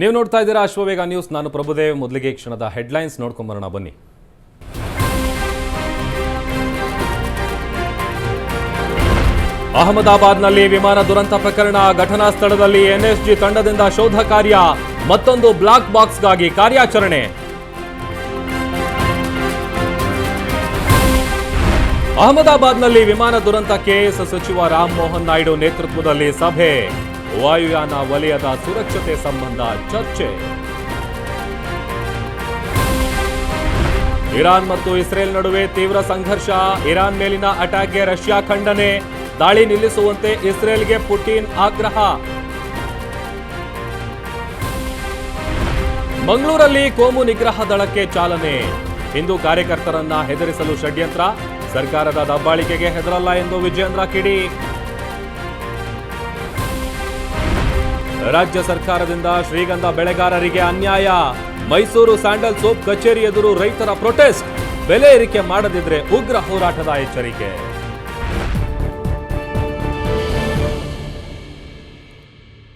ನೀವು ನೋಡ್ತಾ ಇದ್ದೀರಾ ಅಶ್ವವೇಗ ನ್ಯೂಸ್. ನಾನು ಪ್ರಭುದೇವ್. ಮೊದಲಿಗೆ ಕ್ಷಣದ ಹೆಡ್ಲೈನ್ಸ್ ನೋಡ್ಕೊಂಬರೋಣ, ಬನ್ನಿ. ಅಹಮದಾಬಾದ್ನಲ್ಲಿ ವಿಮಾನ ದುರಂತ ಪ್ರಕರಣ. ಘಟನಾ ಸ್ಥಳದಲ್ಲಿ ಎನ್ಎಸ್ಜಿ ತಂಡದಿಂದ ಶೋಧ ಕಾರ್ಯ. ಮತ್ತೊಂದು ಬ್ಲಾಕ್ ಬಾಕ್ಸ್ಗಾಗಿ ಕಾರ್ಯಾಚರಣೆ. ಅಹಮದಾಬಾದ್ನಲ್ಲಿ ವಿಮಾನ ದುರಂತ ಕೆಎಸ್ ಸಚಿವ ರಾಮ್ ಮೋಹನ್ ನಾಯ್ಡು ನೇತೃತ್ವದಲ್ಲಿ ಸಭೆ. ವಾಯುಯಾನ ವಲಯದ ಸುರಕ್ಷತೆ ಸಂಬಂಧ ಚರ್ಚೆ. ಇರಾನ್ ಮತ್ತು ಇಸ್ರೇಲ್ ನಡುವೆ ತೀವ್ರ ಸಂಘರ್ಷ, ಇರಾನ್ ಮೇಲಿನ ಅಟ್ಯಾಕ್ಗೆ ರಷ್ಯಾ ಖಂಡನೆ, ದಾಳಿ ನಿಲ್ಲಿಸುವಂತೆ ಇಸ್ರೇಲ್ಗೆ ಪುಟಿನ್ ಆಗ್ರಹ. ಮಂಗಳೂರಲ್ಲಿ ಕೋಮು ನಿಗ್ರಹ ದಳಕ್ಕೆ ಚಾಲನೆ. ಹಿಂದೂ ಕಾರ್ಯಕರ್ತರನ್ನ ಹೆದರಿಸಲು ಷಡ್ಯಂತ್ರ, ಸರ್ಕಾರದ ದಬ್ಬಾಳಿಕೆಗೆ ಹೆದರಲ್ಲ ಎಂದು ವಿಜೇಂದ್ರ ಕಿಡಿ. ರಾಜ್ಯ ಸರ್ಕಾರದಿಂದ ಶ್ರೀಗಂಧ ಬೆಳೆಗಾರರಿಗೆ ಅನ್ಯಾಯ. ಮೈಸೂರು ಸ್ಯಾಂಡಲ್ ಸೋಪ್ ಕಚೇರಿ ಎದುರು ರೈತರ ಪ್ರೊಟೆಸ್ಟ್. ಬೆಲೆ ಏರಿಕೆ ಮಾಡದಿದ್ರೆ ಉಗ್ರ ಹೋರಾಟದ ಎಚ್ಚರಿಕೆ.